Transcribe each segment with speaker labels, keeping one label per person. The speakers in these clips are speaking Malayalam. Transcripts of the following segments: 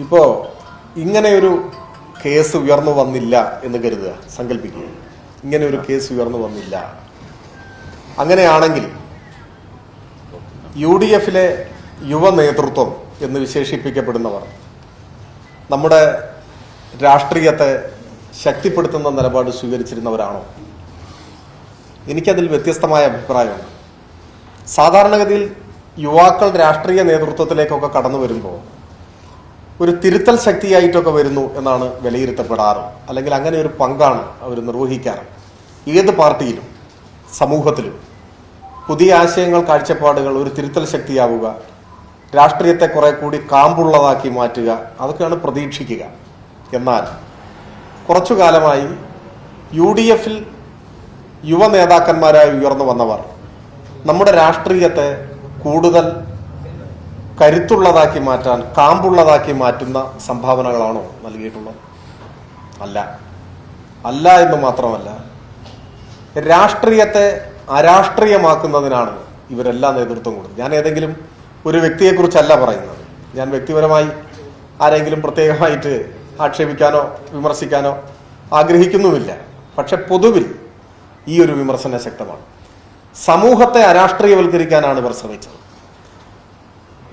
Speaker 1: ഇപ്പോ ഇങ്ങനെ ഒരു കേസ് ഉയർന്നു വന്നില്ല എന്ന് കരുതുക സങ്കല്പിക്കുക. ഇങ്ങനെ ഒരു കേസ് ഉയർന്നു വന്നില്ല. അങ്ങനെയാണെങ്കിൽ യു ഡി എഫിലെ യുവ നേതൃത്വം എന്ന് വിശേഷിപ്പിക്കപ്പെടുന്നവർ നമ്മുടെ രാഷ്ട്രീയത്തെ ശക്തിപ്പെടുത്തുന്ന നിലപാട് സ്വീകരിച്ചിരുന്നവരാണോ? എനിക്കതിൽ വ്യത്യസ്തമായ അഭിപ്രായമുണ്ട്. സാധാരണഗതിയിൽ യുവാക്കൾ രാഷ്ട്രീയ നേതൃത്വത്തിലേക്കൊക്കെ കടന്നു വരുമ്പോൾ ഒരു തിരുത്തൽ ശക്തിയായിട്ടൊക്കെ വരുന്നു എന്നാണ് വിലയിരുത്തപ്പെടാറ്. അല്ലെങ്കിൽ അങ്ങനെ ഒരു പങ്കാണ് അവർ നിർവഹിക്കാറ്. ഏത് പാർട്ടിയിലും സമൂഹത്തിലും പുതിയ ആശയങ്ങൾ കാഴ്ചപ്പാടുകൾ ഒരു തിരുത്തൽ ശക്തിയാവുക രാഷ്ട്രീയത്തെ കുറെ കൂടി കാമ്പുള്ളതാക്കി മാറ്റുക അതൊക്കെയാണ് പ്രതീക്ഷിക്കുക. എന്നാൽ കുറച്ചു കാലമായി യു ഡി എഫിൽ യുവ നേതാക്കന്മാരായി ഉയർന്നു വന്നവർ നമ്മുടെ രാഷ്ട്രീയത്തെ കൂടുതൽ കരുത്തുള്ളതാക്കി മാറ്റാൻ കാമ്പുള്ളതാക്കി മാറ്റുന്ന സംഭാവനകളാണോ നൽകിയിട്ടുള്ളത്? അല്ല. അല്ല എന്ന് മാത്രമല്ല രാഷ്ട്രീയത്തെ അരാഷ്ട്രീയമാക്കുന്നതിനാണ് ഇവരെല്ലാം നേതൃത്വം കൊടുത്തത്. ഞാൻ ഏതെങ്കിലും ഒരു വ്യക്തിയെക്കുറിച്ചല്ല പറയുന്നത്. ഞാൻ വ്യക്തിപരമായി ആരെങ്കിലും പ്രത്യേകമായിട്ട് ആക്ഷേപിക്കാനോ വിമർശിക്കാനോ ആഗ്രഹിക്കുന്നുമില്ല. പക്ഷെ പൊതുവിൽ ഈ ഒരു വിമർശന ശക്തമാണ്. സമൂഹത്തെ അരാഷ്ട്രീയവൽക്കരിക്കാനാണ് ഇവർ ശ്രമിച്ചത്.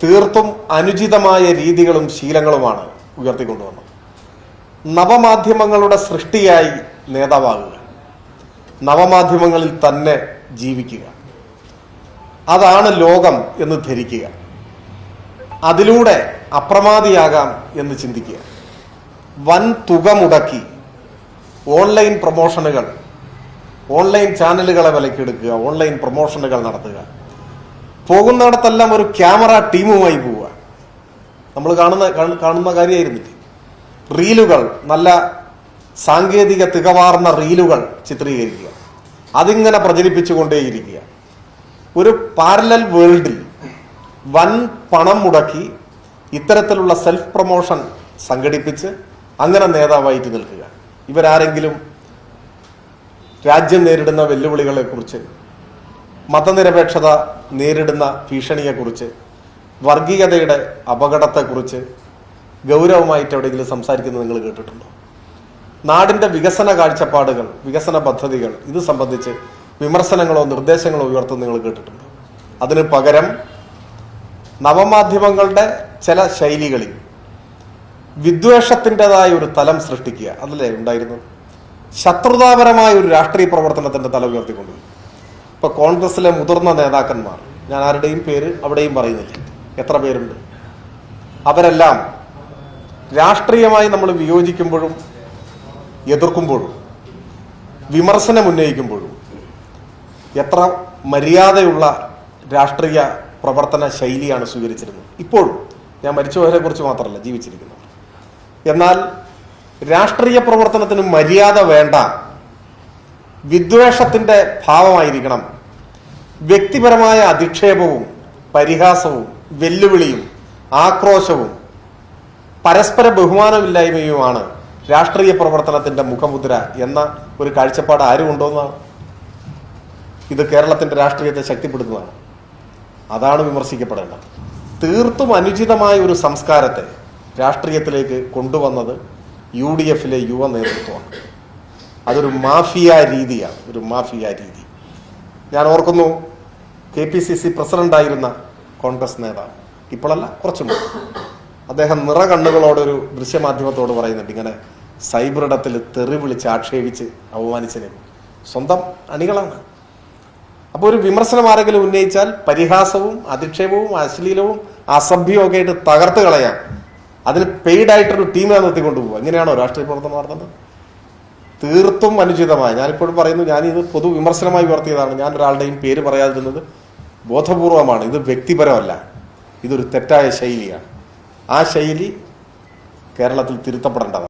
Speaker 1: തീർത്തും അനുചിതമായ രീതികളും ശീലങ്ങളുമാണ് ഉയർത്തിക്കൊണ്ടുവന്നത്. നവമാധ്യമങ്ങളുടെ സൃഷ്ടിയായി നേതാവാകുക. നവമാധ്യമങ്ങളിൽ തന്നെ ജീവിക്കുക. അതാണ് ലോകം എന്ന് ധരിക്കുക. അതിലൂടെ അപ്രമാദിയാകാം എന്ന് ചിന്തിക്കുക. വൻ തുക മുടക്കി ഓൺലൈൻ പ്രൊമോഷനുകൾ ഓൺലൈൻ ചാനലുകളെ വിലക്കെടുക്കുക ഓൺലൈൻ പ്രൊമോഷനുകൾ നടത്തുക. പോകുന്നിടത്തെല്ലാം ഒരു ക്യാമറ ടീമുമായി പോവുക. നമ്മൾ കാണുന്ന കാണുന്ന കാര്യമായിരുന്നില്ലേ? റീലുകൾ നല്ല സാങ്കേതിക തികവാർന്ന റീലുകൾ ചിത്രീകരിക്കുക. അതിങ്ങനെ പ്രചരിപ്പിച്ചുകൊണ്ടേയിരിക്കുക. ഒരു പാരലൽ വേൾഡിൽ വൻ പണം മുടക്കി ഇത്തരത്തിലുള്ള സെൽഫ് പ്രൊമോഷൻ സംഘടിപ്പിച്ച് അങ്ങനെ നേതാവായിട്ട് നിൽക്കുക. ഇവരാരെങ്കിലും രാജ്യം നേരിടുന്ന വെല്ലുവിളികളെക്കുറിച്ച് മതനിരപേക്ഷത നേരിടുന്ന ഭീഷണിയെക്കുറിച്ച് വർഗീയതയുടെ അപകടത്തെക്കുറിച്ച് ഗൗരവമായിട്ട് എവിടെയെങ്കിലും സംസാരിക്കുന്നത് നിങ്ങൾ കേട്ടിട്ടുണ്ടോ? നാടിന്റെ വികസന കാഴ്ചപ്പാടുകൾ വികസന പദ്ധതികൾ ഇത് സംബന്ധിച്ച് വിമർശനങ്ങളോ നിർദ്ദേശങ്ങളോ ഉയർത്തുന്നത് നിങ്ങൾ കേട്ടിട്ടുണ്ടോ? അതിന് പകരം നവമാധ്യമങ്ങളുടെ ചില ശൈലികളിൽ വിദ്വേഷത്തിന്റെതായ ഒരു തലം സൃഷ്ടിക്കുക അതല്ലേ ഉണ്ടായിരുന്നത്? ശത്രുതാപരമായ ഒരു രാഷ്ട്രീയ പ്രവർത്തനത്തിന്റെ തല ഉയർത്തിക്കൊണ്ടുപോയി ഇപ്പൊ കോൺഗ്രസിലെ മുതിർന്ന നേതാക്കന്മാർ ഞാൻ ആരുടെയും പേര് അവിടെയും പറയുന്നില്ല. എത്ര പേരുണ്ട്? അവരെല്ലാം രാഷ്ട്രീയമായി നമ്മൾ വിയോജിക്കുമ്പോഴും എതിർക്കുമ്പോഴും വിമർശനം ഉന്നയിക്കുമ്പോഴും എത്ര മര്യാദയുള്ള രാഷ്ട്രീയ പ്രവർത്തന ശൈലിയാണ് സ്വീകരിച്ചിരുന്നത്. ഇപ്പോഴും ഞാൻ മരിച്ചുപോയവരെ കുറിച്ച് മാത്രമല്ല ജീവിച്ചിരിക്കുന്നത്. എന്നാൽ രാഷ്ട്രീയ പ്രവർത്തനത്തിന് മര്യാദ വേണ്ട വിദ്വേഷത്തിന്റെ ഭാവമായിരിക്കണം വ്യക്തിപരമായ അധിക്ഷേപവും പരിഹാസവും വെല്ലുവിളിയും ആക്രോശവും പരസ്പര ബഹുമാനമില്ലായ്മയുമാണ് രാഷ്ട്രീയ പ്രവർത്തനത്തിന്റെ മുഖമുദ്ര എന്ന ഒരു കാഴ്ചപ്പാട് ആരും കൊണ്ടുവന്നതാണ് ഇത് കേരളത്തിന്റെ രാഷ്ട്രീയത്തെ ശക്തിപ്പെടുത്തുന്നതാണ്. അതാണ് വിമർശിക്കപ്പെടേണ്ടത്. തീർത്തും അനുചിതമായ ഒരു സംസ്കാരത്തെ രാഷ്ട്രീയത്തിലേക്ക് കൊണ്ടുവന്നത് യു ഡി എഫിലെ യുവ നേതൃത്വമാണ് അതൊരു മാഫിയ രീതിയാണ് ഒരു മാഫിയ രീതി. ഞാൻ ഓർക്കുന്നു കെ പി സി സി പ്രസിഡന്റായിരുന്ന കോൺഗ്രസ് നേതാവ്. ഇപ്പോഴല്ല കുറച്ചു മുമ്പ്. അദ്ദേഹം നിറകണ്ണുകളോടൊരു ദൃശ്യമാധ്യമത്തോട് പറയുന്നുണ്ട്. ഇങ്ങനെ സൈബറിടത്തിൽ തെറി വിളിച്ച് ആക്ഷേപിച്ച് അവമാനിച്ചതിനെ സ്വന്തം അണികളാണ്. അപ്പോൾ ഒരു വിമർശനം ആരെങ്കിലും ഉന്നയിച്ചാൽ പരിഹാസവും അധിക്ഷേപവും അശ്ലീലവും അസഭ്യവും ഒക്കെ ആയിട്ട് തകർത്ത് കളയാം. അതിന് പെയ്ഡ് ആയിട്ടൊരു ടീമിനെ നിർത്തിക്കൊണ്ട് പോകും എങ്ങനെയാണോ രാഷ്ട്രീയ പ്രവർത്തനം നടത്തുന്നത് തീർത്തും അനുചിതമായ. ഞാനിപ്പോഴും പറയുന്നു ഞാനിത് പൊതു വിമർശനമായി ഉയർത്തിയതാണ്. ഞാൻ ഒരാളുടെയും പേര് പറയാതിരുന്നത് ബോധപൂർവമാണ്. ഇത് വ്യക്തിപരമല്ല. ഇതൊരു തെറ്റായ ശൈലിയാണ്. ആ ശൈലി കേരളത്തിൽ തിരുത്തപ്പെടേണ്ടതാണ്.